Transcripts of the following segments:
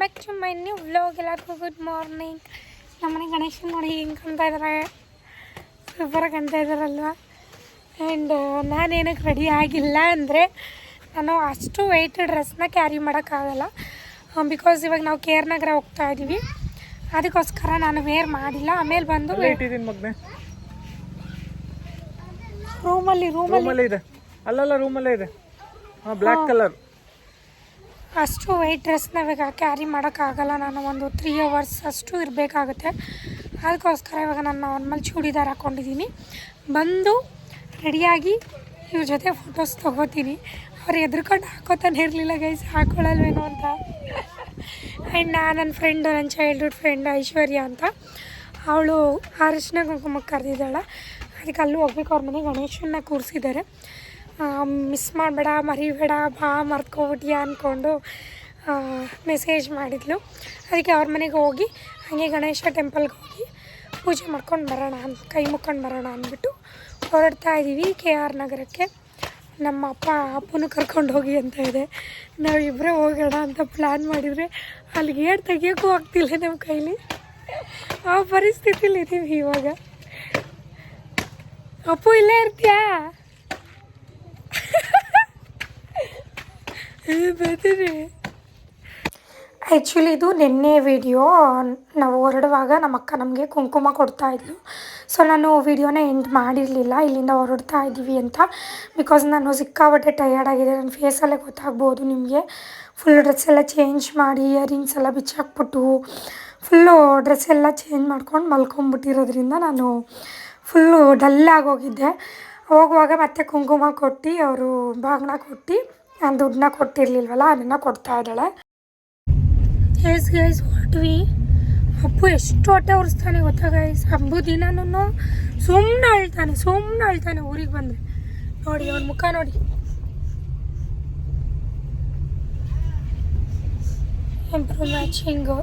Back to my new vlog ಎಲ್ಲರಿಗೂ good morning ನಮ್ಮನೆ ಗಣೇಶ ನೋಡಿ ಹಿಂಗೆ ಕಾಣ್ತಾ ಇದ್ದಾರೆ ಸೂಪರಾಗಿ ಕಾಣ್ತಾ ಇದ್ದಾರಲ್ವ ಆ್ಯಂಡ್ ನಾನೇನಕ್ಕೆ ರೆಡಿ ಆಗಿಲ್ಲ ಅಂದರೆ ನಾನು ಅಷ್ಟು ವೆಯ್ಟ್ ಡ್ರೆಸ್ನ ಕ್ಯಾರಿ ಮಾಡೋಕ್ಕಾಗಲ್ಲ ಬಿಕಾಸ್ ಇವಾಗ ನಾವು ಕೆ ಆರ್ ನಗರ ಹೋಗ್ತಾ ಇದ್ದೀವಿ ಅದಕ್ಕೋಸ್ಕರ ನಾನು ವೇರ್ ಮಾಡಿಲ್ಲ. ಆಮೇಲೆ ಬಂದು ರೂಮಲ್ಲಿ ರೂಮಲ್ಲೇ ಇದೆ. ಅಲ್ಲಲ್ಲ ರೂಮಲ್ಲೇ ಇದೆ. ಹಾಂ. ಬ್ಲ್ಯಾಕ್ ಕಲರ್ ಅಷ್ಟು ವೆಯ್ಟ್ ಡ್ರೆಸ್ನ ಇವಾಗ ಕ್ಯಾರಿ ಮಾಡೋಕ್ಕಾಗಲ್ಲ ನಾನು ಒಂದು ತ್ರೀ ಅವರ್ಸ್ ಅಷ್ಟು ಇರಬೇಕಾಗುತ್ತೆ. ಅದಕ್ಕೋಸ್ಕರ ಇವಾಗ ನಾನು ನಾರ್ಮಲ್ ಚೂಡಿದಾರ್ ಹಾಕ್ಕೊಂಡಿದ್ದೀನಿ ಬಂದು ರೆಡಿಯಾಗಿ ಇವ್ರ ಜೊತೆ ಫೋಟೋಸ್ ತೊಗೋತೀನಿ. ಅವ್ರು ಎದ್ರುಕೊಂಡು ಹಾಕೋತಾನೆ ಇರಲಿಲ್ಲ ಗೈಸ್ ಹಾಕೊಳ್ಳಲ್ವೇನೋ ಅಂತ. ಆ್ಯಂಡ್ ನಾನು ನನ್ನ ಫ್ರೆಂಡು ನನ್ನ ಚೈಲ್ಡ್ಹುಡ್ ಫ್ರೆಂಡ್ ಐಶ್ವರ್ಯ ಅಂತ. ಅವಳು ಅರಿಶಿನ ಕುಂಕುಮಕ್ಕೆ ಕರೆದಿದ್ದಾಳೆ. ಅದಕ್ಕೆ ಅಲ್ಲೂ ಹೋಗ್ಬೇಕು. ಅವ್ರ ಮನೆ ಗಣೇಶನ್ನ ಕೂರಿಸಿದ್ದಾರೆ. ಮಿಸ್ ಮಾಡಬೇಡ, ಮರಿಬೇಡ, ಬಾ ಮರ್ತ್ಕೊಬಿಟ್ಯಾ ಅಂದ್ಕೊಂಡು ಮೆಸೇಜ್ ಮಾಡಿದ್ಲು. ಅದಕ್ಕೆ ಅವ್ರ ಮನೆಗೆ ಹೋಗಿ, ಹಾಗೆ ಗಣೇಶ ಟೆಂಪಲ್ಗೆ ಹೋಗಿ ಪೂಜೆ ಮಾಡ್ಕೊಂಡು ಬರೋಣ ಅಂತ ಕೈ ಮುಕ್ಕೊಂಡು ಬರೋಣ ಅಂದ್ಬಿಟ್ಟು ಹೊರಡ್ತಾ ಇದ್ದೀವಿ ಕೆ ಆರ್ ನಗರಕ್ಕೆ. ನಮ್ಮ ಅಪ್ಪ, ಅಪ್ಪನೂ ಕರ್ಕೊಂಡು ಹೋಗಿ ಅಂತ ಇದೆ. ನಾವು ಇಬ್ಬರೇ ಹೋಗೋಣ ಅಂತ ಪ್ಲ್ಯಾನ್ ಮಾಡಿದರೆ ಅಲ್ಲಿಗೆ ಏಡ್ ತೆಗಿಯೋಕ್ಕೂ ಆಗ್ತಿಲ್ಲ ನಮ್ಮ ಕೈಲಿ. ಆ ಪರಿಸ್ಥಿತಿಲಿ ಇದ್ದೀವಿ ಇವಾಗ. ಅಪ್ಪು ಇಲ್ಲೇ ಇರ್ತೀಯಾ ಬರ್ತೀನಿ ಆ್ಯಕ್ಚುಲಿ ಇದು ನಿನ್ನೆ ವಿಡಿಯೋ ನಾವು ಹೊರಡುವಾಗ ನಮ್ಮ ಅಕ್ಕ ನಮಗೆ ಕುಂಕುಮ ಕೊಡ್ತಾ ಇದ್ಲು. ಸೊ ನಾನು ವಿಡಿಯೋನ ಎಂಡ್ ಮಾಡಿರಲಿಲ್ಲ. ಇಲ್ಲಿಂದ ಹೊರಡ್ತಾ ಇದ್ದೀವಿ ಅಂತ. ಬಿಕಾಸ್ ನಾನು ಸಿಕ್ಕಾಪಟ್ಟೆ ಟಯರ್ಡ್ ಆಗಿದೆ ನನ್ನ ಫೇಸಲ್ಲೇ ಗೊತ್ತಾಗ್ಬೋದು ನಿಮಗೆ. ಫುಲ್ ಡ್ರೆಸ್ ಎಲ್ಲ ಚೇಂಜ್ ಮಾಡಿ ಇಯರಿಂಗ್ಸ್ ಎಲ್ಲ ಬಿಚ್ಚಾಕ್ಬಿಟ್ಟು ಫುಲ್ಲು ಡ್ರೆಸ್ ಎಲ್ಲ ಚೇಂಜ್ ಮಾಡ್ಕೊಂಡು ಮಲ್ಕೊಂಬಿಟ್ಟಿರೋದ್ರಿಂದ ನಾನು ಫುಲ್ಲು ಡಲ್ ಹೋಗಿದ್ದೆ. ಹೋಗುವಾಗ ಮತ್ತೆ ಕುಂಕುಮ ಕೊಟ್ಟು, ಅವರು ಬಾಗಿನ ಕೊಟ್ಟು ನಾನು ದುಡ್ಡನ್ನ ಕೊಟ್ಟಿರಲಿಲ್ವಲ್ಲ, ಅದನ್ನು ಕೊಡ್ತಾ ಇದ್ದಾಳೆ. ಗೈಸ್ ಗೈಸ್ ಹೊರಟ್ವಿ ಅಪ್ಪು ಎಷ್ಟು ಹೊಟ್ಟೆ ಉರಿಸ್ತಾನೆ ಗೊತ್ತಾ ಗೈಸ್ ಹಬ್ಬು ದಿನನೂ ಸುಮ್ಮನೆ ಅಳ್ತಾನೆ ಸುಮ್ಮನೆ ಅಳ್ತಾನೆ ಊರಿಗೆ ಬಂದರೆ. ನೋಡಿ ಅವ್ರ ಮುಖ ನೋಡಿ. ಇಂಪ್ರೂವ್ ಮ್ಯಾಚಿಂಗು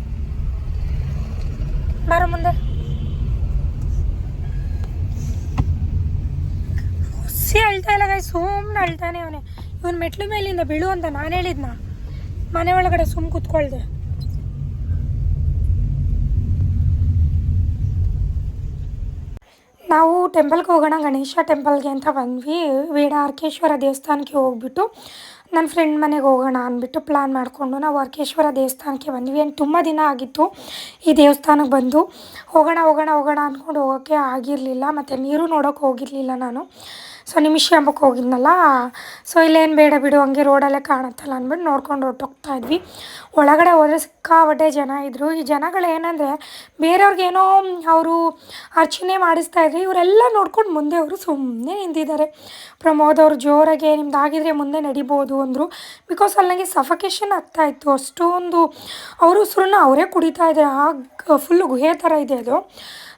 ಬಾರ ಮುಂದೆ. ಹುಸಿ ಅಳ್ತಾ ಇಲ್ಲ ಸುಮ್ಮನೆ ಅಳ್ತಾನೆ ಅವನೇ. ಇವನು ಮೆಟ್ಲು ಮೇಲಿಂದ ಬೀಳು ಅಂತ ನಾನು ಹೇಳಿದ್ನ. ಮನೆ ಒಳಗಡೆ ಸುಮ್ಮ ಕೂತ್ಕೊಳ್ದೆ. ನಾವು ಟೆಂಪಲ್ಗೆ ಹೋಗೋಣ ಗಣೇಶ ಟೆಂಪಲ್ಗೆ ಅಂತ ಬಂದ್ವಿ. ವೀಡ ಅರ್ಕೇಶ್ವರ ದೇವಸ್ಥಾನಕ್ಕೆ ಹೋಗ್ಬಿಟ್ಟು ನನ್ನ ಫ್ರೆಂಡ್ ಮನೆಗೆ ಹೋಗೋಣ ಅಂದ್ಬಿಟ್ಟು ಪ್ಲ್ಯಾನ್ ಮಾಡಿಕೊಂಡು ನಾವು ಅರ್ಕೇಶ್ವರ ದೇವಸ್ಥಾನಕ್ಕೆ ಬಂದ್ವಿ. ಏನು ತುಂಬ ದಿನ ಆಗಿತ್ತು ಈ ದೇವಸ್ಥಾನಕ್ಕೆ ಬಂದು. ಹೋಗೋಣ ಹೋಗೋಣ ಹೋಗೋಣ ಅಂದ್ಕೊಂಡು ಹೋಗೋಕ್ಕೆ ಆಗಿರಲಿಲ್ಲ. ಮತ್ತು ನೀರು ನೋಡೋಕೆ ಹೋಗಿರಲಿಲ್ಲ ನಾನು. ಸೊ ನಿಮಿಷ ಹಬ್ಬಕ್ಕೆ ಹೋಗಿದ್ನಲ್ಲ? ಸೊ ಇಲ್ಲೇನು ಬೇಡ ಬಿಡು, ಹಂಗೆ ರೋಡಲ್ಲೇ ಕಾಣುತ್ತಲ್ಲ ಅಂದ್ಬಿಟ್ಟು ನೋಡ್ಕೊಂಡು ಹೊರಟೋಗ್ತಾ ಇದ್ವಿ. ಒಳಗಡೆ ಹೋದರೆ ಸಿಕ್ಕಾಪಟ್ಟೆ ಜನ ಇದ್ದರು ಈ ಜನಗಳು ಏನಂದರೆ ಬೇರೆಯವ್ರಿಗೇನೋ ಅವರು ಅರ್ಚನೆ ಮಾಡಿಸ್ತಾ ಇದ್ರು ಇವರೆಲ್ಲ ನೋಡ್ಕೊಂಡು ಮುಂದೆ ಅವರು ಸುಮ್ಮನೆ ನಿಂತಿದ್ದಾರೆ. ಪ್ರಮೋದ್ ಅವರು ಜೋರಾಗೆ, ನಿಮ್ದು ಆಗಿದ್ರೆ ಮುಂದೆ ನಡಿಬೋದು ಅಂದರು. ಬಿಕಾಸ್ ಅಲ್ಲಿ ನನಗೆ ಸಫಕೇಶನ್ ಆಗ್ತಾಯಿತ್ತು ಅಷ್ಟೊಂದು, ಅವರು ಉಸಿರನ್ನ ಅವರೇ ಕುಡಿತಾ ಇದ್ದಾರೆ. ಆ ಫುಲ್ಲು ಗುಹೆ ಥರ ಇದೆ ಅದು.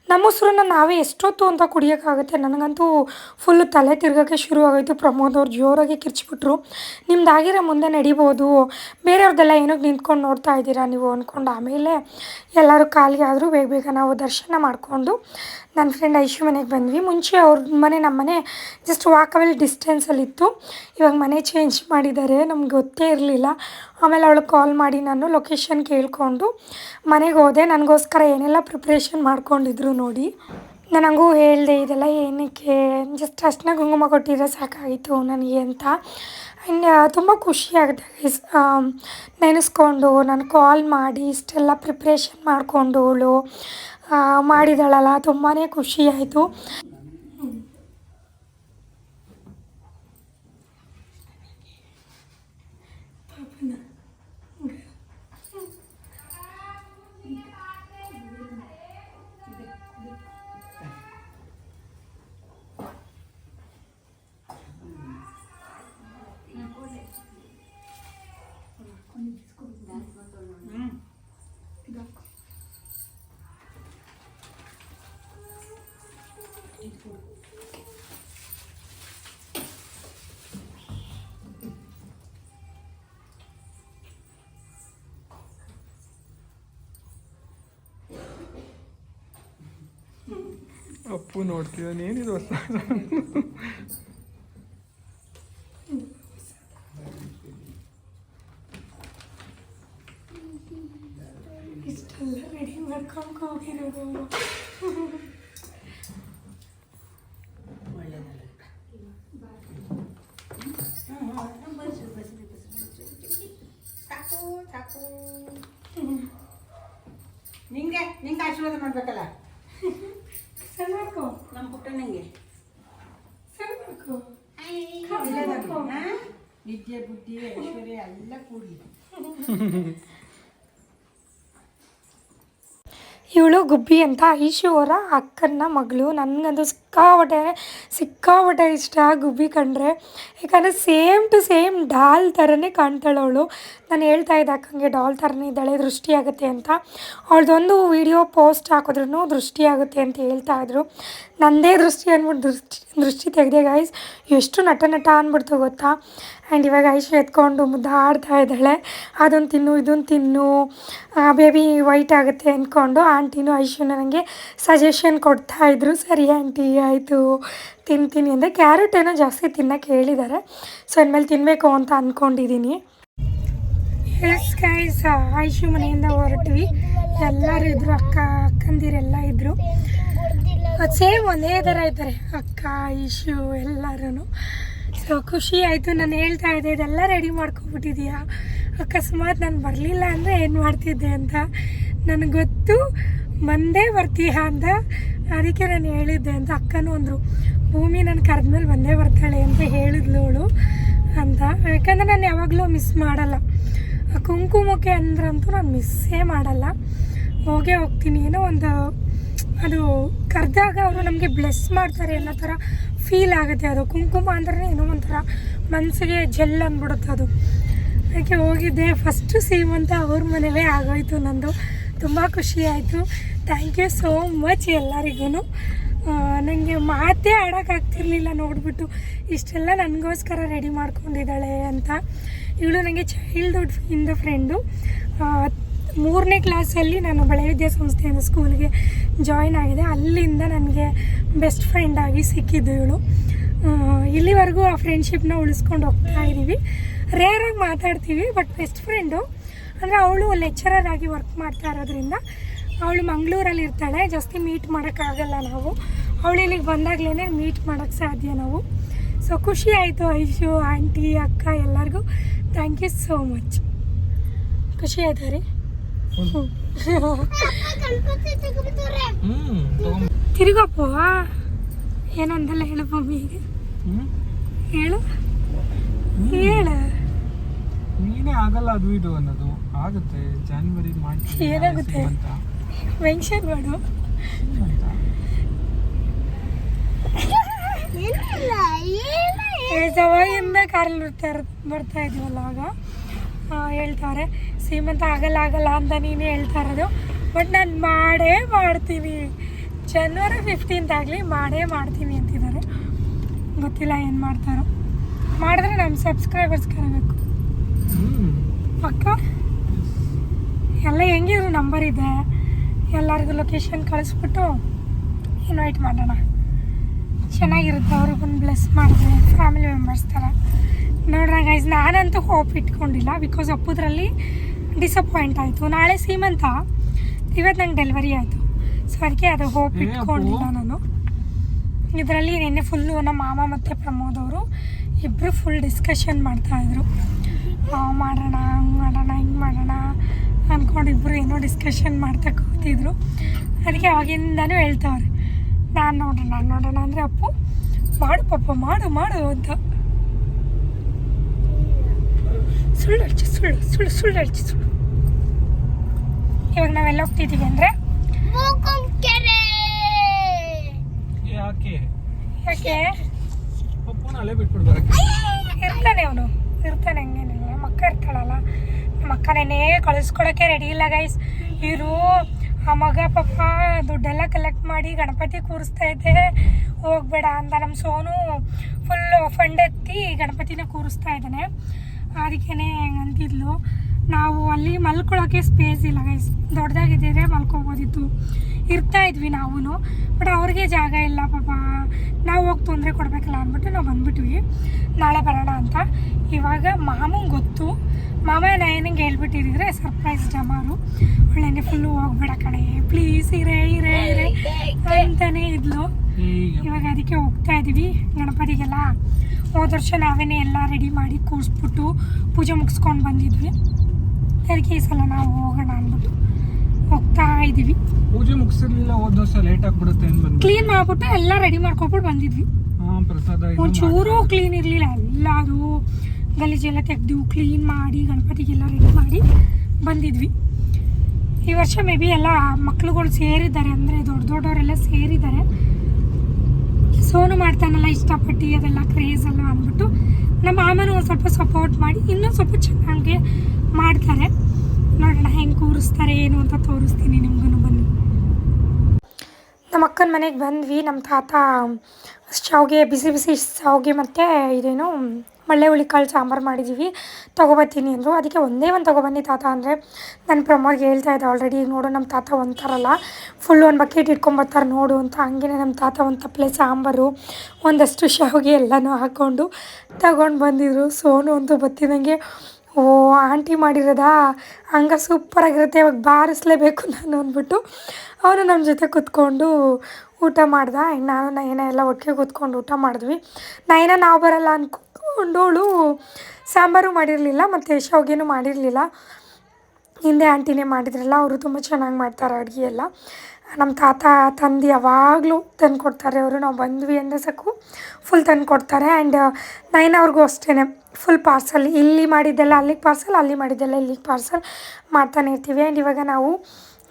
ನಮ್ಮ ಉಸಿರನ್ನ ನಾವೇ ಎಷ್ಟೊತ್ತು ಅಂತ ಕುಡಿಯೋಕ್ಕಾಗುತ್ತೆ? ನನಗಂತೂ ಫುಲ್ ತಲೆ ತಿರ್ಗೋಕ್ಕೆ ಶುರು ಆಗೋಯ್ತು. ಪ್ರಮೋದ್ ಅವ್ರು ಜೋರಾಗಿ ಕಿರ್ಚಿಬಿಟ್ರು. ನಿಮ್ದು ಆಗಿರೋ ಮುಂದೆ ನಡಿಬೋದು. ಬೇರೆಯವ್ರದ್ದೆಲ್ಲ ಏನಕ್ಕೆ ನಿಂತ್ಕೊಂಡು ನೋಡ್ತಾ ಇದ್ದೀರಾ ನೀವು ಅಂದ್ಕೊಂಡು ಆಮೇಲೆ ಎಲ್ಲರೂ ಖಾಲಿ ಆದರೂ ಬೇಗ ಬೇಗ ನಾವು ದರ್ಶನ ಮಾಡಿಕೊಂಡು ನನ್ನ ಫ್ರೆಂಡ್ ಐಶು ಮನೆಗೆ ಬಂದ್ವಿ. ಮುಂಚೆ ಅವ್ರ ಮನೆ ನಮ್ಮ ಮನೆ ಜಸ್ಟ್ ವಾಕಬಲ್ ಡಿಸ್ಟೆನ್ಸಲ್ಲಿತ್ತು ಇವಾಗ ಮನೆ ಚೇಂಜ್ ಮಾಡಿದ್ದಾರೆ. ನಮ್ಗೆ ಗೊತ್ತೇ ಇರಲಿಲ್ಲ. ಆಮೇಲೆ ಅವಳಿಗೆ ಕಾಲ್ ಮಾಡಿ ನಾನು ಲೊಕೇಶನ್ ಕೇಳಿಕೊಂಡು ಮನೆಗೆ ಹೋದೆ. ನನಗೋಸ್ಕರ ಏನೆಲ್ಲ ಪ್ರಿಪ್ರೇಷನ್ ಮಾಡ್ಕೊಂಡಿದ್ರು ನೋಡಿ. ನನಗೂ ಹೇಳಿದೆ, ಇದೆಲ್ಲ ಏನಕ್ಕೆ? ಜಸ್ಟ್ ಅಷ್ಟನ್ನ ಕುಂಕುಮ ಕೊಟ್ಟಿದ್ರೆ ಸಾಕಾಗಿತ್ತು ನನಗೆ ಅಂತ. ಆ್ಯಂಡ್ ತುಂಬ ಖುಷಿ ಆಗುತ್ತೆ ಗೈಸ್ ನೆನೆಸ್ಕೊಂಡು ನಾನು ಕಾಲ್ ಮಾಡಿ ಇಷ್ಟೆಲ್ಲ ಪ್ರಿಪ್ರೇಷನ್ ಮಾಡಿಕೊಂಡು ಅವಳು ಮಾಡಿದಾಳಲ್ಲ ತುಂಬಾ ಖುಷಿ ಅಪ್ಪು ನೋಡ್ತಿದ್ದಾನೆ ಏನಿದು ಹೊಸ ಇಷ್ಟೆಲ್ಲ ರೆಡಿ ಮಾಡ್ಕೊಂಡು ಹೋಗಿರೋದು ಅವರು ನಿಂಗೆ ನಿಂಗೆ ಆಶೀರ್ವಾದ ಮಾಡ್ಬೇಕಲ್ಲ ಸಣ್ಣ ಮಾಡ್ಕೋ ನಮ್ಮ ಪುಟ್ಟ ನಂಗೆ ಸಣ್ಣ ಮಾಡ್ಕೋ ಹಾ? ವಿದ್ಯೆ ಬುದ್ಧಿ ಐಶ್ವರ್ಯ ಎಲ್ಲ ಕೂಡಿ ಇವಳು ಗುಬ್ಬಿ ಅಂತ ಐಶು ಅವರ ಅಕ್ಕನ ಮಗಳು. ನನಗಂತೂ ಸಿಕ್ಕಾಪಟ್ಟೆ ಸಿಕ್ಕಾಪಟ್ಟೆ ಇಷ್ಟ ಗುಬ್ಬಿ ಕಂಡ್ರೆ. ಯಾಕಂದರೆ ಸೇಮ್ ಟು ಸೇಮ್ ಡಾಲ್ ಥರನೇ ಕಾಣ್ತಾಳೆ ಅವಳು. ನಾನು ಹೇಳ್ತಾ ಇದ್ದೆ ಅಕ್ಕಂಗೆ, ಡಾಲ್ ಥರನೇ ಇದ್ದಾಳೆ, ದೃಷ್ಟಿ ಆಗುತ್ತೆ ಅಂತ. ಅವಳದೊಂದು ವಿಡಿಯೋ ಪೋಸ್ಟ್ ಹಾಕಿದ್ರೂ ದೃಷ್ಟಿ ಆಗುತ್ತೆ ಅಂತ ಹೇಳ್ತಾ ಇದ್ರು. ನಂದೇ ದೃಷ್ಟಿ ಅಂದ್ಬಿಟ್ಟು ದೃಷ್ಟಿ ದೃಷ್ಟಿ ತೆಗೆದೆ ಗಾಯ್ಸ್ ಎಷ್ಟು ನಟ ನಟ ಅಂದ್ಬಿಡ್ತು ಗೊತ್ತಾ? ಆ್ಯಂಡ್ ಇವಾಗ ಐಶು ಎತ್ಕೊಂಡು ಮುದ್ದಾಡ್ತಾ ಇದ್ದಾಳೆ. ಅದೊಂದು ತಿನ್ನು, ಇದೊಂದು ತಿನ್ನು. ಬೇಬಿ ವೈಟ್ ಆಗುತ್ತೆ ಅಂದ್ಕೊಂಡು ಆಂಟಿನೂ ಐಶು ನನಗೆ ಸಜೆಷನ್ ಕೊಡ್ತಾ ಇದ್ರು. ಸರಿ ಆಂಟಿ, ಆಯಿತು. ತಿಂತೀನಿ ಅಂದರೆ ಕ್ಯಾರೆಟ್ ಏನೋ ಜಾಸ್ತಿ ತಿನ್ನೋಕ್ಕೆ ಹೇಳಿದ್ದಾರೆ. ಸೊ ಇನ್ಮೇಲೆ ತಿನ್ನಬೇಕು ಅಂತ ಅಂದ್ಕೊಂಡಿದ್ದೀನಿ ಎಸ್ ಗೈಸ್ ಐಶು ಮನೆಯಿಂದ ಹೊರಟ್ವಿ. ಎಲ್ಲರೂ ಇದ್ರು. ಅಕ್ಕ, ಅಕ್ಕಂದಿರೆಲ್ಲ ಇದ್ರು. ಸೇಮ್ ಒಂದೇ ಥರ ಇದ್ದಾರೆ. ಅಕ್ಕ, ಐಶು ಎಲ್ಲರೂ ಸೊ ಖುಷಿ ಆಯಿತು. ನಾನು ಹೇಳ್ತಾ ಇದ್ದೆ, ಇದೆಲ್ಲ ರೆಡಿ ಮಾಡ್ಕೊಬಿಟ್ಟಿದೀಯಾ ಅಕಸ್ಮಾತ್ ನಾನು ಬರಲಿಲ್ಲ ಅಂದರೆ ಏನು ಮಾಡ್ತಿದ್ದೆ ಅಂತ. ನನಗೆ ಗೊತ್ತು ಬಂದೇ ಬರ್ತೀಯ ಅಂತ. ಅದಕ್ಕೆ ನಾನು ಹೇಳಿದ್ದೆ ಅಂತ. ಅಕ್ಕನೂ ಅಂದರು, ಭೂಮಿ ನಾನು ಕರೆದ್ಮೇಲೆ ಬಂದೇ ಬರ್ತಾಳೆ ಅಂತ ಹೇಳಿದ್ಲು ಅವಳು ಅಂತ. ಯಾಕಂದರೆ ನಾನು ಯಾವಾಗಲೂ ಮಿಸ್ ಮಾಡಲ್ಲ. ಕುಂಕುಮಕ್ಕೆ ಅಂದ್ರಂತೂ ನಾನು ಮಿಸ್ಸೇ ಮಾಡಲ್ಲ. ಹೋಗೇ ಹೋಗ್ತೀನಿ. ಏನೋ ಒಂದು ಅದು ಕರೆದಾಗ ಅವರು ನಮಗೆ ಬ್ಲೆಸ್ ಮಾಡ್ತಾರೆ ಅನ್ನೋ ಥರ ಫೀಲ್ ಆಗುತ್ತೆ ಅದು. ಕುಂಕುಮ ಅಂದ್ರೆ ಏನೋ ಒಂಥರ ಮನಸ್ಸಿಗೆ ಜೆಲ್ ಅಂದ್ಬಿಡುತ್ತೆ ಅದು. ಅದಕ್ಕೆ ಹೋಗಿದ್ದೆ. ಫಸ್ಟು ಅಂತ ಅವ್ರ ಮನೇಲೇ ಆಗೋಯ್ತು ನಂದು. ತುಂಬ ಖುಷಿ ಆಯಿತು. ಥ್ಯಾಂಕ್ ಯು ಸೋ ಮಚ್ ಎಲ್ಲರಿಗೂ ನನಗೆ ಮಾತೇ ಆಡೋಕ್ಕಾಗ್ತಿರ್ಲಿಲ್ಲ ನೋಡಿಬಿಟ್ಟು. ಇಷ್ಟೆಲ್ಲ ನನಗೋಸ್ಕರ ರೆಡಿ ಮಾಡ್ಕೊಂಡಿದ್ದಾಳೆ ಅಂತ. ಇವಳು ನನಗೆ ಚೈಲ್ಡ್ಹುಡ್ ಇಂದ ಫ್ರೆಂಡು ಮೂರನೇ ಕ್ಲಾಸಲ್ಲಿ ನಾನು ಬಳೆ ವಿದ್ಯಾಸಂಸ್ಥೆಯಿಂದ ಸ್ಕೂಲ್ಗೆ ಜಾಯ್ನ್ ಆಗಿದೆ ಅಲ್ಲಿಂದ ನನಗೆ ಬೆಸ್ಟ್ ಫ್ರೆಂಡ್ ಆಗಿ ಸಿಕ್ಕಿದ್ದು ಇವಳು. ಇಲ್ಲಿವರೆಗೂ ಆ ಫ್ರೆಂಡ್ಶಿಪ್ನ ಉಳಿಸ್ಕೊಂಡು ಹೋಗ್ತಾ ಇದ್ದೀವಿ ರೇರಾಗಿ ಮಾತಾಡ್ತೀವಿ ಬಟ್ ಬೆಸ್ಟ್ ಫ್ರೆಂಡು ಅಂದರೆ ಅವಳು ಲೆಕ್ಚರರ್ ಆಗಿ ವರ್ಕ್ ಮಾಡ್ತಾ ಇರೋದ್ರಿಂದ ಅವಳು ಮಂಗಳೂರಲ್ಲಿ ಇರ್ತಾಳೆ ಜಾಸ್ತಿ ಮೀಟ್ ಮಾಡೋಕ್ಕಾಗಲ್ಲ ನಾವು. ಅವಳು ಇಲ್ಲಿಗೆ ಬಂದಾಗಲೇ ಮೀಟ್ ಮಾಡೋಕ್ಕೆ ಸಾಧ್ಯ ನಾವು. ಸೊ ಖುಷಿ ಆಯಿತು ಐಶು, ಆಂಟಿ, ಅಕ್ಕ ಎಲ್ಲರಿಗೂ. ಥ್ಯಾಂಕ್ ಯು ಸೋ ಮಚ್ ಖುಷಿ ಆಯ್ತು ರೀ? ತಿರುಗಪ್ಪ ಏನಂದಲ್ಲ ಹೇಳು ಮಮ್ಮಿಗೆ ಹೇಳು ಹೇಳು ನೀನೇ ಆಗಲ್ಲ ಅದು ಇದು ಅನ್ನೋದು ಆಗುತ್ತೆ ಜಾನ್ವರಿ ಮಾಡ್ತೀನಿ ಏನಾಗುತ್ತೆ? ಮೆನ್ಷನ್ ಮಾಡು ಸವಾಯಿಂದ ಕಾರಲ್ಲಿ ಬರ್ತಾ ಬರ್ತಾ ಇದೀವಲ್ಲ ಆಗ ಹೇಳ್ತಾರೆ. ಸೀಮಂತ ಆಗಲ್ಲ ಆಗಲ್ಲ ಅಂತ ನೀನೇ ಹೇಳ್ತಾ ಇರೋದು. ಬಟ್ ನಾನು ಮಾಡೇ ಮಾಡ್ತೀನಿ ಜನವರಿ ಫಿಫ್ಟೀನ್ತ್ ಆಗಲಿ ಮಾಡೇ ಮಾಡ್ತೀನಿ ಅಂತಿದ್ದಾರೆ. ಗೊತ್ತಿಲ್ಲ ಏನು ಮಾಡ್ತಾರೋ. ಮಾಡಿದ್ರೆ ನಮ್ಮ ಸಬ್ಸ್ಕ್ರೈಬರ್ಸ್ ಕರಬೇಕು ಅಕ್ಕ? ಎಲ್ಲ ಹೆಂಗಿದ್ರು ನಂಬರ್ ಇದೆ? ಎಲ್ಲರಿಗೂ ಲೊಕೇಶನ್ ಕಳಿಸ್ಬಿಟ್ಟು ಇನ್ವೈಟ್ ಮಾಡೋಣ. ಚೆನ್ನಾಗಿರುತ್ತೆ ಅವ್ರಿಗೊಂದು ಬ್ಲೆಸ್ ಮಾಡಿದ್ರೆ ಫ್ಯಾಮಿಲಿ ಮೆಂಬರ್ಸ್ ಥರ. ನೋಡ್ರ ಗೈಸ್ ನಾನಂತೂ ಹೋಪ್ ಇಟ್ಕೊಂಡಿಲ್ಲ ಬಿಕಾಸ್ ಅಪ್ಪುದ್ರಲ್ಲಿ ಡಿಸಪಾಯಿಂಟ್ ಆಯಿತು. ನಾಳೆ ಸೀಮಂತ ಇವತ್ತು ನಂಗೆ ಡೆಲಿವರಿ ಆಯಿತು. ಸೊ ಅದಕ್ಕೆ ಅದು ಹೋಪ್ ಇಟ್ಕೊಂಡಿಲ್ಲ ನಾನು. ಇದರಲ್ಲಿ ನಿನ್ನೆ ಫುಲ್ಲು ನಮ್ಮ ಮಾಮ ಮತ್ತು ಪ್ರಮೋದ್ ಅವರು ಇಬ್ಬರು ಫುಲ್ ಡಿಸ್ಕಷನ್ ಮಾಡ್ತಾಯಿದ್ರು ಮಾಡೋಣ ಹಂಗೆ ಮಾಡೋಣ ಹಿಂಗೆ ಮಾಡೋಣ ಅಂದ್ಕೊಂಡು ಇಬ್ಬರು ಏನೋ ಡಿಸ್ಕಷನ್ ಮಾಡ್ತಾ ಕೂತಿದ್ರು. ಅದಕ್ಕೆ ಅವಾಗಿಂದನೂ ಹೇಳ್ತಾವ್ರೆ ನಾನು ನೋಡೋಣ ನಾನು ನೋಡೋಣ ಅಂದರೆ ಅಪ್ಪು ಮಾಡು ಪಪ್ಪ ಮಾಡು ಮಾಡು ಅಂತ. ಸುಳ್ಳು ಹಚ್ಚಿ ಸುಳ್ಳು ಸುಳ್ಳು ಸುಳ್ಳು ಹಚ್ಚಿ ಸುಳ್ಳು. ಇವಾಗ ನಾವೆಲ್ಲ ಹೋಗ್ತಿದ್ದೀವಿ ಅಂದರೆ? ಯಾಕೆ? ಯಾಕೆ? ಪಪ್ಪನ ಅಲ್ಲೇ ಬಿಟ್ಬಿಟ್ಟು ಇರ್ತಾನೆ ಅವನು. ಇರ್ತಾನೆ ಹಂಗೇನಿಲ್ಲ. ಮಕ್ಕ ಅಕ್ಕ ಇರ್ತಾಳಲ್ಲ. ನಮ್ಮ ಅಕ್ಕನೇನೇ ಕಳಿಸ್ಕೊಳಕ್ಕೆ ರೆಡಿ ಇಲ್ಲ ಗೈಸ್ ಇರು ಆ ಮಗ ಪಾಪ ದುಡ್ಡೆಲ್ಲ ಕಲೆಕ್ಟ್ ಮಾಡಿ ಗಣಪತಿ ಕೂರಿಸ್ತಾ ಇದ್ದೆ ಹೋಗ್ಬೇಡ ಅಂತ ನಮ್ಮ ಸೋನು ಫುಲ್ ಫಂಡ್ ಎತ್ತಿ ಗಣಪತಿನ ಕೂರಿಸ್ತಾ ಇದ್ದಾನೆ. ಅದಕ್ಕೇ ಅಂತಿದ್ಲು ನಾವು ಅಲ್ಲಿ ಮಲ್ಕೊಳ್ಳೋಕ್ಕೆ ಸ್ಪೇಸ್ ಇಲ್ಲ ಗೈಸ್ ದೊಡ್ಡದಾಗಿದ್ದರೆ ಮಲ್ಕೋಬೋದಿತ್ತು. ಇರ್ತಾ ಇದ್ವಿ ನಾವು ಬಟ್ ಅವ್ರಿಗೆ ಜಾಗ ಇಲ್ಲ ಪಾಪ. ನಾವು ಹೋಗಿ ತೊಂದರೆ ಕೊಡಬೇಕಲ್ಲ ಅಂದ್ಬಿಟ್ಟು ನಾವು ಬಂದ್ಬಿಟ್ವಿ. ನಾಳೆ ಬರೋಣ ಅಂತ. ಇವಾಗ ಮಾಮಂಗೆ ಗೊತ್ತು. ಮಾಮ ನಯನಿಗೆ ಹೇಳ್ಬಿಟ್ಟಿದ್ರೆ ಸರ್ಪ್ರೈಸ್ ಡಮಾರು. ಒಳ್ಳೆನೆ ಫುಲ್ಲು ಹೋಗ್ಬೇಡ ಕಡೆ ಪ್ಲೀಸ್ ಇರೇ ಇರೇ ಇರೇ ಅಂತಲೇ ಇದ್ಲು. ಈಗ ಇವಾಗ ಅದಕ್ಕೆ ಹೋಗ್ತಾ ಇದ್ವಿ ಗಣಪತಿಗೆಲ್ಲ. ಹೋದ ವರ್ಷ ನಾವೇ ಎಲ್ಲ ರೆಡಿ ಮಾಡಿ ಕೂರಿಸ್ಬಿಟ್ಟು ಪೂಜೆ ಮುಗಿಸ್ಕೊಂಡು ಬಂದಿದ್ವಿ. ಅದಕ್ಕೆ ಈ ಸಲ ನಾವು ಹೋಗೋಣ ಅಂದ್ಬಿಟ್ಟು ಹೋಗ್ತಾ ಇದ್ದೀವಿ ಪೂಜೆ ಮುಗಿಸಿರ್ಲಿಲ್ಲ ಹೋದ ವರ್ಷ ಲೇಟ್ ಆಗ್ಬಿಡುತ್ತೆ ಅಂತ ಕ್ಲೀನ್ ಮಾಡ್ಬಿಟ್ಟು ಎಲ್ಲ ರೆಡಿ ಮಾಡ್ಕೊಬಿಟ್ಟು ಬಂದಿದ್ವಿ. ಒಂಚೂರು ಕ್ಲೀನ್ ಇರಲಿಲ್ಲ. ಎಲ್ಲದು ಗಲೀಜೆಲ್ಲ ತೆಗೆದು ಕ್ಲೀನ್ ಮಾಡಿ ಗಣಪತಿಗೆಲ್ಲ ರೆಡಿ ಮಾಡಿ ಬಂದಿದ್ವಿ. ಈ ವರ್ಷ ಮೇ ಬಿ ಎಲ್ಲ ಮಕ್ಳುಗಳು ಸೇರಿದ್ದಾರೆ ಅಂದರೆ ದೊಡ್ಡ ದೊಡ್ಡವರೆಲ್ಲ ಸೇರಿದ್ದಾರೆ. ಸೋನು ಮಾಡ್ತಾನಲ್ಲ, ಇಷ್ಟಪಟ್ಟು ಅದೆಲ್ಲ ಕ್ರೇಜ್ ಎಲ್ಲ ಅಂದ್ಬಿಟ್ಟು ನಮ್ಮ ಮಾಮನೂ ಒಂದು ಸ್ವಲ್ಪ ಸಪೋರ್ಟ್ ಮಾಡಿ, ಇನ್ನೂ ಸ್ವಲ್ಪ ಚೆನ್ನಾಗಿ ಮಾಡ್ತಾರೆ. ನೋಡೋಣ ಹೆಂಗೆ ಕೂರಿಸ್ತಾರೆ, ಏನು ಅಂತ ತೋರಿಸ್ತೀನಿ ನಿಮ್ಗೂ ಬನ್ನಿ. ನಮ್ಮ ಅಕ್ಕನ ಮನೆಗೆ ಬಂದ್ವಿ, ನಮ್ಮ ತಾತ ಶಾವಿಗೆ, ಬಿಸಿ ಬಿಸಿ ಶಾವಿಗೆ ಮತ್ತು ಇದೇನು ಮಳ್ಳೆ ಹುಳಿ ಕಾಳು ಸಾಂಬಾರು ಮಾಡಿದ್ದೀವಿ ತೊಗೊಬತ್ತೀನಿ ಅಂದರು. ಅದಕ್ಕೆ ಒಂದೇ ಒಂದು ತೊಗೊಬನ್ನಿ ತಾತ ಅಂದರೆ ನನ್ನ ಪ್ರಮೋದ್ಗೆ ಹೇಳ್ತಾ ಇದ್ದೆ ಆಲ್ರೆಡಿ ನೋಡು ನಮ್ಮ ತಾತ ಒಂಥರಲ್ಲ. ಫುಲ್ ಒಂದು ಬಕೆಟ್ ಇಟ್ಕೊಂಬರ್ತಾರೆ ನೋಡು ಅಂತ. ಹಂಗೆ ನಮ್ಮ ತಾತ ಒಂದು ತಪ್ಪಲೆ ಸಾಂಬಾರು, ಒಂದಷ್ಟು ಶಾವಿಗೆ ಎಲ್ಲನೂ ಹಾಕ್ಕೊಂಡು ತಗೊಂಡು ಬಂದಿದ್ರು. ಸೋನು ಅಂತೂ ಬತ್ತಿದಂಗೆ, ಓ, ಆಂಟಿ ಮಾಡಿರೋದಾ? ಹಂಗೆ ಸೂಪರಾಗಿರುತ್ತೆ ಇವಾಗ ಬಾರಿಸ್ಲೇಬೇಕು ನಾನು ಅಂದ್ಬಿಟ್ಟು ಅವನು ನಮ್ಮ ಜೊತೆ ಕೂತ್ಕೊಂಡು ಊಟ ಮಾಡ್ದ. ನಾನು ನಯನ ಎಲ್ಲ ಒಟ್ಟಿಗೆ ಕೂತ್ಕೊಂಡು ಊಟ ಮಾಡಿದ್ವಿ. ನಯನ ನಾವು ಬರಲ್ಲ ಅಂದ್ಕೊಂಡವಳು ಸಾಂಬಾರು ಮಾಡಿರಲಿಲ್ಲ ಮತ್ತು ಶಾವ್ಗೆನೂ ಮಾಡಿರಲಿಲ್ಲ. ಹಿಂದೆ ಆಂಟಿನೇ ಮಾಡಿದ್ರಲ್ಲ, ಅವರು ತುಂಬ ಚೆನ್ನಾಗಿ ಮಾಡ್ತಾರೆ ಅಡುಗೆ ಎಲ್ಲ. ನಮ್ಮ ತಾತ ತಂದು ಯಾವಾಗಲೂ ತಂದು ಕೊಡ್ತಾರೆ ಅವರು. ನಾವು ಬಂದ್ವಿ ಅಂದರೆ ಸಾಕು ಫುಲ್ ತಂದು ಕೊಡ್ತಾರೆ ಆ್ಯಂಡ್ ನೈನ್ ಅವ್ರಿಗೂ ಅಷ್ಟೇ ಫುಲ್ ಪಾರ್ಸಲ್ ಇಲ್ಲಿ ಮಾಡಿದ್ದೆಲ್ಲ ಅಲ್ಲಿಗೆ ಪಾರ್ಸಲ್ ಅಲ್ಲಿ ಮಾಡಿದ್ದೆಲ್ಲ ಇಲ್ಲಿಗೆ ಪಾರ್ಸಲ್ ಮಾಡ್ತಾನೆ ಇರ್ತೀವಿ. ಆ್ಯಂಡ್ ಇವಾಗ ನಾವು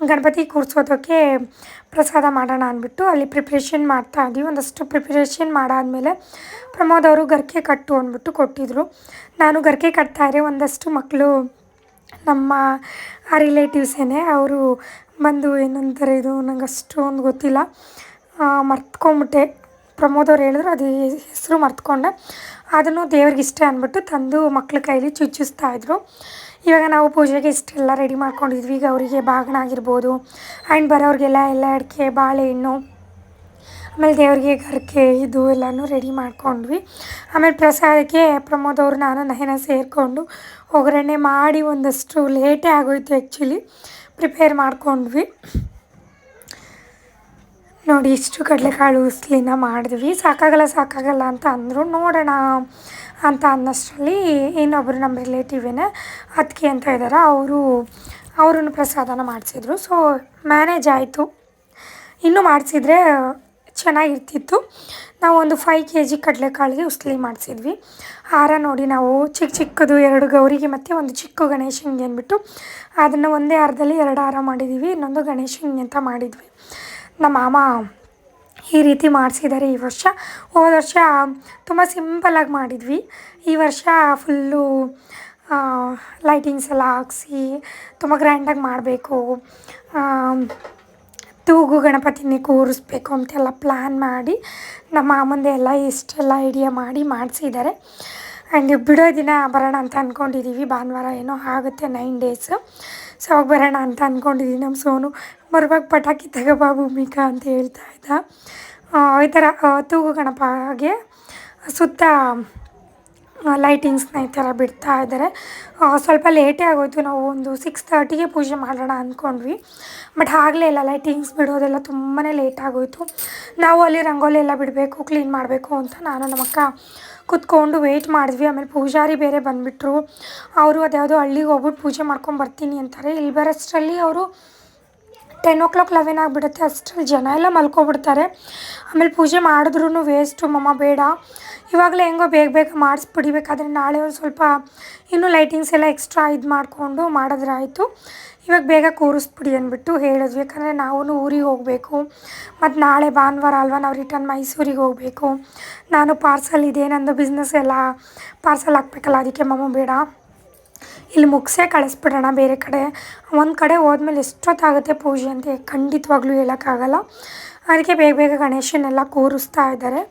ಗಣಪತಿ ಕೂರಿಸೋದಕ್ಕೆ ಪ್ರಸಾದ ಮಾಡೋಣ ಅಂದ್ಬಿಟ್ಟು ಅಲ್ಲಿ ಪ್ರಿಪ್ರೇಷನ್ ಮಾಡ್ತಾ ಇದ್ವಿ. ಒಂದಷ್ಟು ಪ್ರಿಪ್ರೇಷನ್ ಮಾಡಾದಮೇಲೆ ಪ್ರಮೋದ್ ಅವರು ಗರ್ಕೆ ಕಟ್ಟು ಅಂದ್ಬಿಟ್ಟು ಕೊಟ್ಟಿದ್ದರು ನಾನು ಗರ್ಕೆ ಕಟ್ತಾಯಿದ್ರೆ ಒಂದಷ್ಟು ಮಕ್ಕಳು ನಮ್ಮ ರಿಲೇಟಿವ್ಸೇನೆ ಅವರು ಬಂದು ಏನಂತಾರೆ ಇದು ನಂಗೆ ಅಷ್ಟೊಂದು ಗೊತ್ತಿಲ್ಲ. ಮರ್ತ್ಕೊಂಬಿಟ್ಟೆ. ಪ್ರಮೋದ್ ಅವ್ರು ಹೇಳಿದ್ರು, ಅದು ಹೆಸರು ಮರ್ತ್ಕೊಂಡೆ. ಅದನ್ನು ದೇವ್ರಿಗೆ ಇಷ್ಟ ಅಂದ್ಬಿಟ್ಟು ತಂದು ಮಕ್ಳ ಕೈಲಿ ಚುಚ್ಚಿಸ್ತಾ ಇದ್ರು. ಇವಾಗ ನಾವು ಪೂಜೆಗೆ ಇಷ್ಟೆಲ್ಲ ರೆಡಿ ಮಾಡ್ಕೊಂಡಿದ್ವಿ. ಈಗ ಅವರಿಗೆ ಬಾಗಿನ ಆಗಿರ್ಬೋದು. ಆ್ಯಂಡ್ ಬರೋರಿಗೆಲ್ಲ ಎಲ್ಲ ಅಡಿಕೆ, ಬಾಳೆಹಣ್ಣು, ಆಮೇಲೆ ದೇವರಿಗೆ ಗರ್ಕೆ ಇದು ಎಲ್ಲನೂ ರೆಡಿ ಮಾಡ್ಕೊಂಡ್ವಿ. ಆಮೇಲೆ ಪ್ರಸಾದಕ್ಕೆ ಪ್ರಮೋದ್ ಅವರು ನಾನು ನಯನ ಸೇರಿಕೊಂಡು ಒಗ್ಗರಣೆ ಮಾಡಿ ಒಂದಷ್ಟು ಲೇಟೇ ಆಗೋಯ್ತು ಆ್ಯಕ್ಚುಲಿ ಪ್ರಿಪೇರ್ ಮಾಡ್ಕೊಂಡ್ವಿ. ನೋಡಿ, ಇಷ್ಟು ಕಡಲೆಕಾಳು ಉಸ್ಲಿನ ಮಾಡಿದ್ವಿ. ಸಾಕಾಗಲ್ಲ ಸಾಕಾಗಲ್ಲ ಅಂತ ಅಂದರು, ನೋಡೋಣ ಅಂತ ಅನ್ನೋಷ್ಟರಲ್ಲಿ ಇನ್ನೊಬ್ಬರು ನಮ್ಮ ರಿಲೇಟಿವೇನೆ ಅದಕ್ಕೆ ಅಂತ ಇದ್ದಾರೆ ಅವರು, ಅವ್ರನ್ನ ಪ್ರಸಾದನ ಮಾಡಿಸಿದ್ರು. ಸೊ ಮ್ಯಾನೇಜ್ ಆಯಿತು. ಇನ್ನೂ ಮಾಡಿಸಿದ್ರೆ ಚೆನ್ನಾಗಿರ್ತಿತ್ತು. ನಾವು ಒಂದು ಕೆ ಜಿ ಕಡಲೆಕಾಳಿಗೆ ಉಸ್ಲಿ ಮಾಡಿಸಿದ್ವಿ. ಹಾರ ನೋಡಿ ನಾವು ಚಿಕ್ಕ ಚಿಕ್ಕದು ಎರಡು ಗೌರಿಗೆ ಮತ್ತು ಒಂದು ಚಿಕ್ಕ ಗಣೇಶನಿಗೆ ಅಂದ್ಬಿಟ್ಟು ಅದನ್ನು ಒಂದೇ ಹಾರದಲ್ಲಿ ಎರಡು ಹಾರ ಮಾಡಿದ್ದೀವಿ ಇನ್ನೊಂದು ಗಣೇಶನಿಗೆ ಅಂತ ಮಾಡಿದ್ವಿ. ನಮ್ಮ ಮಾಮ ಈ ರೀತಿ ಮಾಡಿಸಿದ್ದಾರೆ ಈ ವರ್ಷ. ಹೋದ ವರ್ಷ ತುಂಬ ಸಿಂಪಲಾಗಿ ಮಾಡಿದ್ವಿ. ಈ ವರ್ಷ ಫುಲ್ಲು ಲೈಟಿಂಗ್ಸ್ ಎಲ್ಲ ಹಾಕ್ಸಿ ತುಂಬ ಗ್ರ್ಯಾಂಡಾಗಿ ಮಾಡಬೇಕು. ತೂಗು ಗಣಪತಿನೇ ಕೂರಿಸ್ಬೇಕು ಅಂತೆಲ್ಲ ಪ್ಲ್ಯಾನ್ ಮಾಡಿ ನಮ್ಮ ಮಾಮಂದೆ ಎಲ್ಲ ಇಷ್ಟೆಲ್ಲ ಐಡಿಯಾ ಮಾಡಿ ಮಾಡಿಸಿದ್ದಾರೆ. ಆ್ಯಂಡ್ ಬಿಡೋ ದಿನ ಬರೋಣ ಅಂತ ಅಂದ್ಕೊಂಡಿದ್ದೀವಿ ಭಾನುವಾರ ಏನೋ ಆಗುತ್ತೆ ನೈನ್ ಡೇಸು ಸೊ ಅವಾಗ ಬರೋಣ ಅಂತ ಅಂದ್ಕೊಂಡಿದ್ದೀವಿ ನಮ್ಮ ಸೋನು ಬರುವಾಗ ಪಟಾಕಿ ತಗೋಬಾ ಭೂಮಿಕಾ ಅಂತ ಹೇಳ್ತಾ ಇದ್ದ. ಈ ಥರ ತೂಗು ಗಣಪ ಹಾಗೆ ಸುತ್ತ ಲೈಟಿಂಗ್ಸ್ನ ಈ ಥರ ಬಿಡ್ತಾ ಇದ್ದಾರೆ. ಸ್ವಲ್ಪ ಲೇಟೇ ಆಗೋಯ್ತು. ನಾವು ಒಂದು ಸಿಕ್ಸ್ ತರ್ಟಿಗೆ ಪೂಜೆ ಮಾಡೋಣ ಅಂದ್ಕೊಂಡ್ವಿ ಬಟ್ ಆಗಲೇ ಇಲ್ಲ ಲೈಟಿಂಗ್ಸ್ ಬಿಡೋದೆಲ್ಲ ತುಂಬಾ ಲೇಟ್ ಆಗೋಯ್ತು. ನಾವು ಅಲ್ಲಿ ರಂಗೋಲಿ ಎಲ್ಲ ಬಿಡಬೇಕು ಕ್ಲೀನ್ ಮಾಡಬೇಕು ಅಂತ ನಾನು ನಮ್ಮಕ್ಕ ಕೂತ್ಕೊಂಡು ವೆಯ್ಟ್ ಮಾಡಿದ್ವಿ. ಆಮೇಲೆ ಪೂಜಾರಿ ಬೇರೆ ಬಂದುಬಿಟ್ರು. ಅವರು ಅದ್ಯಾವುದೋ ಹಳ್ಳಿಗೆ ಹೋಗ್ಬಿಟ್ಟು ಪೂಜೆ ಮಾಡ್ಕೊಂಡು ಬರ್ತೀನಿ ಅಂತಾರೆ. ಇಲ್ಲಿ ಬರೋಷ್ಟರಲ್ಲಿ ಅವರು ಟೆನ್ ಓ ಕ್ಲಾಕ್ ಲೆವೆನ್ ಆಗಿಬಿಡುತ್ತೆ. ಅಷ್ಟರಲ್ಲಿ ಜನ ಎಲ್ಲ ಮಲ್ಕೊಬಿಡ್ತಾರೆ. ಆಮೇಲೆ ಪೂಜೆ ಮಾಡಿದ್ರೂ ವೇಸ್ಟು ಮಮ್ಮ ಬೇಡ. ಇವಾಗಲೇ ಹೆಂಗೋ ಬೇಗ ಬೇಗ ಮಾಡಿಸ್ಬಿಡಿಬೇಕಾದ್ರೆ ನಾಳೆ ಒಂದು ಸ್ವಲ್ಪ ಇನ್ನೂ ಲೈಟಿಂಗ್ಸ್ ಎಲ್ಲ ಎಕ್ಸ್ಟ್ರಾ ಇದು ಮಾಡಿಕೊಂಡು ಮಾಡಿದ್ರೆ ಆಯಿತು ಇವಾಗ ಬೇಗ ಕೂರಿಸ್ಬಿಡಿ ಅಂದ್ಬಿಟ್ಟು ಹೇಳಿದ್ವಿ. ಯಾಕಂದರೆ ನಾವು ಊರಿಗೆ ಹೋಗಬೇಕು. ಮತ್ತು ನಾಳೆ ಭಾನುವಾರ ಅಲ್ವಾ ನಾವು ರಿಟರ್ನ್ ಮೈಸೂರಿಗೆ ಹೋಗಬೇಕು. ನಾನು ಪಾರ್ಸಲ್ ಇದೆ, ನಂದು ಬಿಸ್ನೆಸ್ ಎಲ್ಲ ಪಾರ್ಸಲ್ ಹಾಕ್ಬೇಕಲ್ಲ, ಅದಕ್ಕೆ ಮಮ್ಮ ಬೇಡ. ಇಲ್ಲಿ ಮುಗಿಸೇ ಕಳಿಸ್ಬಿಡೋಣ ಬೇರೆ ಕಡೆ. ಒಂದು ಕಡೆ ಹೋದ್ಮೇಲೆ ಎಷ್ಟೊತ್ತಾಗುತ್ತೆ ಪೂಜೆ ಅಂತ ಖಂಡಿತವಾಗ್ಲೂ ಹೇಳೋಕ್ಕಾಗಲ್ಲ. ಅದಕ್ಕೆ ಬೇಗ ಬೇಗ ಗಣೇಶನೆಲ್ಲ ಕೂರಿಸ್ತಾ ಇದ್ದಾರೆ.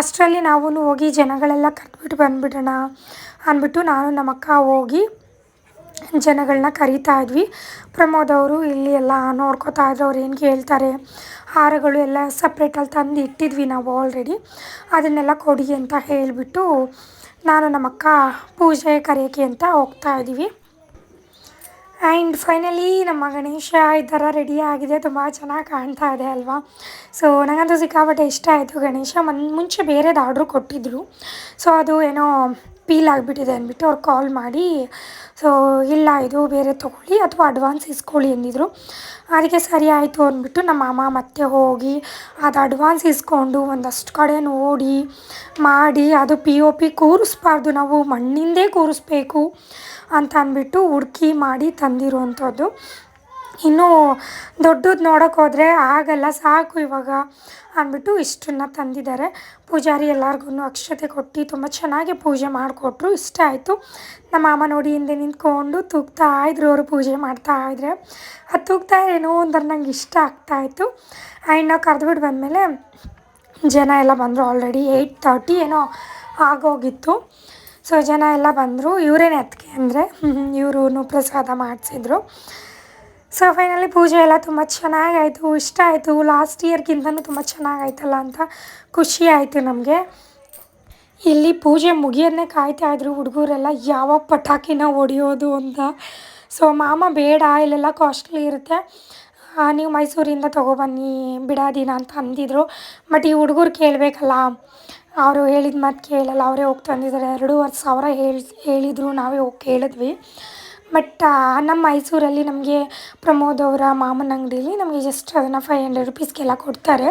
ಅಷ್ಟರಲ್ಲಿ ನಾವು ಹೋಗಿ ಜನಗಳೆಲ್ಲ ಕರೆದ್ಬಿಟ್ಟು ಬಂದುಬಿಡೋಣ ಅಂದ್ಬಿಟ್ಟು ನಾನು ನಮ್ಮ ಅಕ್ಕ ಹೋಗಿ ಜನಗಳನ್ನ ಕರೀತಾ ಇದ್ವಿ. ಪ್ರಮೋದ್ ಅವರು ಇಲ್ಲಿ ಎಲ್ಲ ನೋಡ್ಕೋತಾ ಇದ್ರು, ಅವ್ರು ಏನು ಕೇಳ್ತಾರೆ? ಹಾರಗಳು ಎಲ್ಲ ಸಪ್ರೇಟಲ್ಲಿ ತಂದು ಇಟ್ಟಿದ್ವಿ ನಾವು ಆಲ್ರೆಡಿ ಅದನ್ನೆಲ್ಲ ಕೊಡಿ ಅಂತ ಹೇಳಿಬಿಟ್ಟು ನಾನು ನಮ್ಮಕ್ಕ ಪೂಜೆ ಕರೆಯೋಕೆ ಅಂತ ಹೋಗ್ತಾ ಇದ್ದೀವಿ. ಆ್ಯಂಡ್ ಫೈನಲಿ ನಮ್ಮ ಗಣೇಶ ಈ ಥರ ರೆಡಿ ಆಗಿದೆ. ತುಂಬ ಚೆನ್ನಾಗಿ ಕಾಣ್ತಾ ಇದೆ ಅಲ್ವಾ? ಸೊ ನನಗಂತೂ ಸಿಕ್ಕಾಪಟ್ಟೆ ಇಷ್ಟ ಆಯಿತು ಗಣೇಶ. ಮನ್, ಮುಂಚೆ ಬೇರೆದು ಆರ್ಡ್ರು ಕೊಟ್ಟಿದ್ದರು ಸೊ ಅದು ಏನೋ ಪೀಲ್ ಆಗಿಬಿಟ್ಟಿದೆ ಅಂದ್ಬಿಟ್ಟು ಅವ್ರು ಕಾಲ್ ಮಾಡಿ ಸೊ ಇಲ್ಲ, ಇದು ಬೇರೆ ತೊಗೊಳ್ಳಿ, ಅಥವಾ ಅಡ್ವಾನ್ಸ್ ಇಸ್ಕೊಳ್ಳಿ ಅಂದಿದ್ರು. ಅದಕ್ಕೆ ಸರಿ ಆಯಿತು ಅಂದ್ಬಿಟ್ಟು ನಮ್ಮ ಮಾಮ ಮತ್ತೆ ಹೋಗಿ ಅದು ಅಡ್ವಾನ್ಸ್ ಇಸ್ಕೊಂಡು ಒಂದಷ್ಟು ಕಡೆ ನೋಡಿ, ಮಾಡಿ, ಅದು ಪಿ ಒ ಪಿ ಕೂರಿಸ್ಬಾರ್ದು, ನಾವು ಮಣ್ಣಿಂದೇ ಕೂರಿಸ್ಬೇಕು ಅಂತ ಅಂದ್ಬಿಟ್ಟು ಹುಡುಕಿ ಮಾಡಿ ತಂದಿರುವಂಥದ್ದು. ಇನ್ನೂ ದೊಡ್ಡದು ನೋಡೋಕೆ ಹೋದರೆ ಆಗಲ್ಲ, ಸಾಕು ಇವಾಗ ಅಂದ್ಬಿಟ್ಟು ಇಷ್ಟನ್ನು ತಂದಿದ್ದಾರೆ. ಪೂಜಾರಿ ಎಲ್ಲರಿಗೂ ಅಕ್ಷತೆ ಕೊಟ್ಟು ತುಂಬ ಚೆನ್ನಾಗಿ ಪೂಜೆ ಮಾಡಿಕೊಟ್ರು, ಇಷ್ಟ ಆಯಿತು. ನಮ್ಮ ಮಾಮ ನೋಡಿ ಹಿಂದೆ ನಿಂತ್ಕೊಂಡು ತೂಗ್ತಾ ಇದ್ರು, ಅವರು ಪೂಜೆ ಮಾಡ್ತಾ ಇದ್ರೆ. ಅದು ತೂಗ್ತಾ ಏನೋ ಒಂಥರ ನಂಗೆ ಇಷ್ಟ ಆಗ್ತಾಯಿತ್ತು ಆ್ಯಂಡ್ ನಾವು ಕರೆದ್ಬಿಟ್ಟು ಬಂದಮೇಲೆ ಜನ ಎಲ್ಲ ಬಂದರು ಆಲ್ರೆಡಿ ಏಯ್ಟ್ ತರ್ಟಿ ಏನೋ ಆಗೋಗಿತ್ತು. ಸೊ ಜನ ಎಲ್ಲ ಬಂದರು, ಇವರೇನೆ ಅದಕ್ಕೆ ಅಂದರೆ ಇವರು ಪ್ರಸಾದ ಮಾಡಿಸಿದ್ರು. ಸೊ ಫೈನಲಿ ಪೂಜೆ ಎಲ್ಲ ತುಂಬ ಚೆನ್ನಾಗಾಯಿತು. ಇಷ್ಟ ಆಯಿತು. ಲಾಸ್ಟ್ ಇಯರ್ಗಿಂತನೂ ತುಂಬ ಚೆನ್ನಾಗಾಯ್ತಲ್ಲ ಅಂತ ಖುಷಿ ಆಯಿತು ನಮಗೆ. ಇಲ್ಲಿ ಪೂಜೆ ಮುಗಿಯೋದನ್ನೇ ಕಾಯ್ತಾ ಇದ್ರು ಹುಡುಗರೆಲ್ಲ ಯಾವ ಪಟಾಕಿನ ಹೊಡೆಯೋದು ಅಂತ. ಸೊ ಮಾಮ ಬೇಡ, ಇಲ್ಲೆಲ್ಲ ಕಾಸ್ಟ್ಲಿ ಇರುತ್ತೆ. ನೀವು ಮೈಸೂರಿಂದ ತೊಗೊಬನ್ನಿ ಬಿಡಾದಿನ ಅಂತ ಅಂದಿದ್ರು. ಬಟ್ ಈ ಹುಡುಗರು ಕೇಳಬೇಕಲ್ಲ, ಅವರು ಹೇಳಿದ ಮಾತು ಕೇಳಲ್ಲ, ಅವರೇ ಹೋಗಿ ತಂದಿದ್ದಾರೆ. ಎರಡೂವರೆ ಸಾವಿರ ಹೇಳಿ ಹೇಳಿದರು, ನಾವೇ ಹೋಗಿ ಕೇಳಿದ್ವಿ. ಬಟ್ ನಮ್ಮ ಮೈಸೂರಲ್ಲಿ ನಮಗೆ ಪ್ರಮೋದ್ ಅವರ ಮಾಮನ ಅಂಗಡಿಯಲ್ಲಿ ನಮಗೆ ಜಸ್ಟ್ ಅದನ್ನು ಫೈವ್ ಹಂಡ್ರೆಡ್ ರುಪೀಸ್ಗೆಲ್ಲ ಕೊಡ್ತಾರೆ.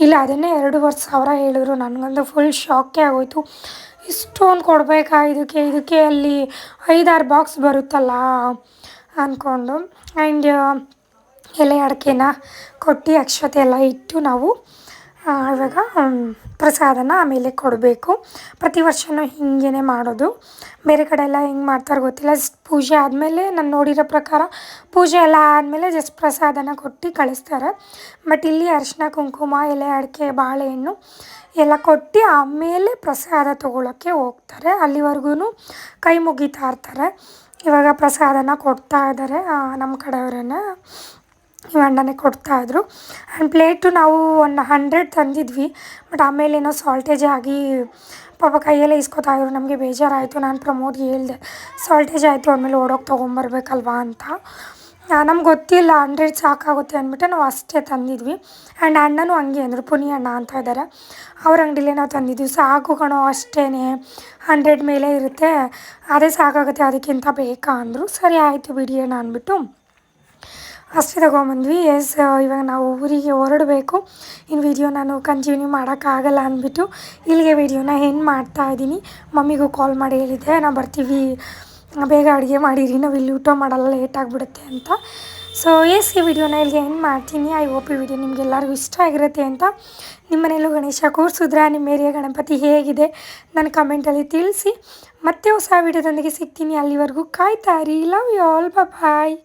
ಇಲ್ಲ, ಅದನ್ನೇ ಎರಡೂವರೆ ಸಾವಿರ ಹೇಳಿದ್ರು. ನನಗೊಂದು ಫುಲ್ ಶಾಕೇ ಆಗೋಯ್ತು. ಇಷ್ಟೊಂದು ಕೊಡಬೇಕಾ ಇದಕ್ಕೆ ಇದಕ್ಕೆ ಅಲ್ಲಿ ಐದಾರು ಬಾಕ್ಸ್ ಬರುತ್ತಲ್ಲ ಅಂದ್ಕೊಂಡು ಆ್ಯಂಡ್ ಎಲೆ ಅಡಿಕೆನ ಕೊಟ್ಟು ಅಕ್ಷತೆ ಎಲ್ಲ ಇಟ್ಟು ನಾವು ಆ, ಇವಾಗ ಹ್ಮ್, ಪ್ರಸಾದನ ಆಮೇಲೆ ಕೊಡಬೇಕು. ಪ್ರತಿ ವರ್ಷವೂ ಹೀಗೇನೆ ಮಾಡೋದು. ಬೇರೆ ಕಡೆ ಎಲ್ಲ ಹೆಂಗೆ ಮಾಡ್ತಾರೆ ಗೊತ್ತಿಲ್ಲ. ಜಸ್ಟ್ ಪೂಜೆ ಆದಮೇಲೆ ನಾನು ನೋಡಿರೋ ಪ್ರಕಾರ ಪೂಜೆ ಎಲ್ಲ ಆದಮೇಲೆ ಜಸ್ಟ್ ಪ್ರಸಾದನ ಕೊಟ್ಟು ಕಳಿಸ್ತಾರೆ. ಬಟ್ ಇಲ್ಲಿ ಅರಿಶಿನ ಕುಂಕುಮ ಎಲೆ ಅಡಿಕೆ ಬಾಳೆಹಣ್ಣು ಎಲ್ಲ ಕೊಟ್ಟು ಆಮೇಲೆ ಪ್ರಸಾದ ತೊಗೊಳಕ್ಕೆ ಹೋಗ್ತಾರೆ. ಅಲ್ಲಿವರೆಗೂ ಕೈ ಮುಗಿತಾ ಇರ್ತಾರೆ. ಇವಾಗ ಪ್ರಸಾದನ ಕೊಡ್ತಾ ಇದ್ದಾರೆ ನಮ್ಮ ಕಡೆಯವರೇ ಇವ ಕೊಡ್ತಾಯಿದ್ರು ಆ್ಯಂಡ್ ಪ್ಲೇಟು ನಾವು ಒಂದು ಹಂಡ್ರೆಡ್ ತಂದಿದ್ವಿ. ಬಟ್ ಆಮೇಲೆ ಏನೋ ಸಾಲ್ಟೇಜ್ ಆಗಿ ಪಾಪ ಕೈಯಲ್ಲೇ ಇಸ್ಕೊತಾಯಿದ್ರು ನಮಗೆ ಬೇಜಾರಾಯಿತು. ನಾನು ಪ್ರಮೋದ್ಗೆ ಹೇಳಿದೆ ಸಾಲ್ಟೇಜ್ ಆಯಿತು ಆಮೇಲೆ ಓಡೋಗಿ ತೊಗೊಂಬರ್ಬೇಕಲ್ವಾ ಅಂತ. ನಮ್ಗೆ ಗೊತ್ತಿಲ್ಲ ಹಂಡ್ರೆಡ್ ಸಾಕಾಗುತ್ತೆ ಅಂದ್ಬಿಟ್ಟು ನಾವು ಅಷ್ಟೇ ತಂದಿದ್ವಿ. ಆ್ಯಂಡ್ ಅಣ್ಣನೂ ಹಂಗೆ ಅಂದರು, ಪುನಿ ಅಣ್ಣ ಅಂತ ಇದ್ದಾರೆ ಅವ್ರ ಅಂಗಡಿಲೇ ನಾವು ತಂದಿದ್ವಿ. ಸಾಕು ಕಣೋ ಅಷ್ಟೇ ಹಂಡ್ರೆಡ್ ಮೇಲೆ ಇರುತ್ತೆ. ಅದೇ ಸಾಕಾಗುತ್ತೆ, ಅದಕ್ಕಿಂತ ಬೇಕಾ? ಅಂದರು. ಸರಿ, ಆಯಿತು ಬಿಡಿ ಅಣ್ಣ, ಅಂದ್ಬಿಟ್ಟು ಅಷ್ಟೇ ತೊಗೊಂಬಂದ್ವಿ ಎಸ್ ಇವಾಗ ನಾವು ಊರಿಗೆ ಹೊರಡಬೇಕು. ಇನ್ನು ವೀಡಿಯೋ ನಾನು ಕಂಟಿನ್ಯೂ ಮಾಡೋಕ್ಕಾಗಲ್ಲ ಅಂದ್ಬಿಟ್ಟು ಇಲ್ಲಿಗೆ ವೀಡಿಯೋನ ಹೆಂಗೆ ಮಾಡ್ತಾ ಇದ್ದೀನಿ. ಮಮ್ಮಿಗೂ ಕಾಲ್ ಮಾಡಿ ಹೇಳಿದ್ದೆ ನಾವು ಬರ್ತೀವಿ, ಬೇಗ ಅಡುಗೆ ಮಾಡಿರಿ, ನಾವು ಇಲ್ಲಿ ಊಟ ಮಾಡಲ್ಲ ಲೇಟ್ ಆಗಿಬಿಡುತ್ತೆ ಅಂತ. ಸೊ ಎಸ್ ಈ ವಿಡಿಯೋನ ಇಲ್ಲಿಗೆ ಏನು ಮಾಡ್ತೀನಿ. ಐ ಹೋಪ್ ಈ ವಿಡಿಯೋ ನಿಮಗೆಲ್ಲರಿಗೂ ಇಷ್ಟ ಆಗಿರುತ್ತೆ ಅಂತ. ನಿಮ್ಮ ಮನೆಯಲ್ಲೂ ಗಣೇಶ ಕೂರಿಸಿದ್ರೆ, ನಿಮ್ಮ ಏರಿಯಾ ಗಣಪತಿ ಹೇಗಿದೆ, ನನ್ನ ಕಮೆಂಟಲ್ಲಿ ತಿಳಿಸಿ. ಮತ್ತೆ ಹೊಸ ವಿಡಿಯೋದೊಂದಿಗೆ ಸಿಗ್ತೀನಿ. ಅಲ್ಲಿವರೆಗೂ ಕಾಯ್ತಾರಿ ಲವ್ ಯು ಆಲ್ ಬಾಯ್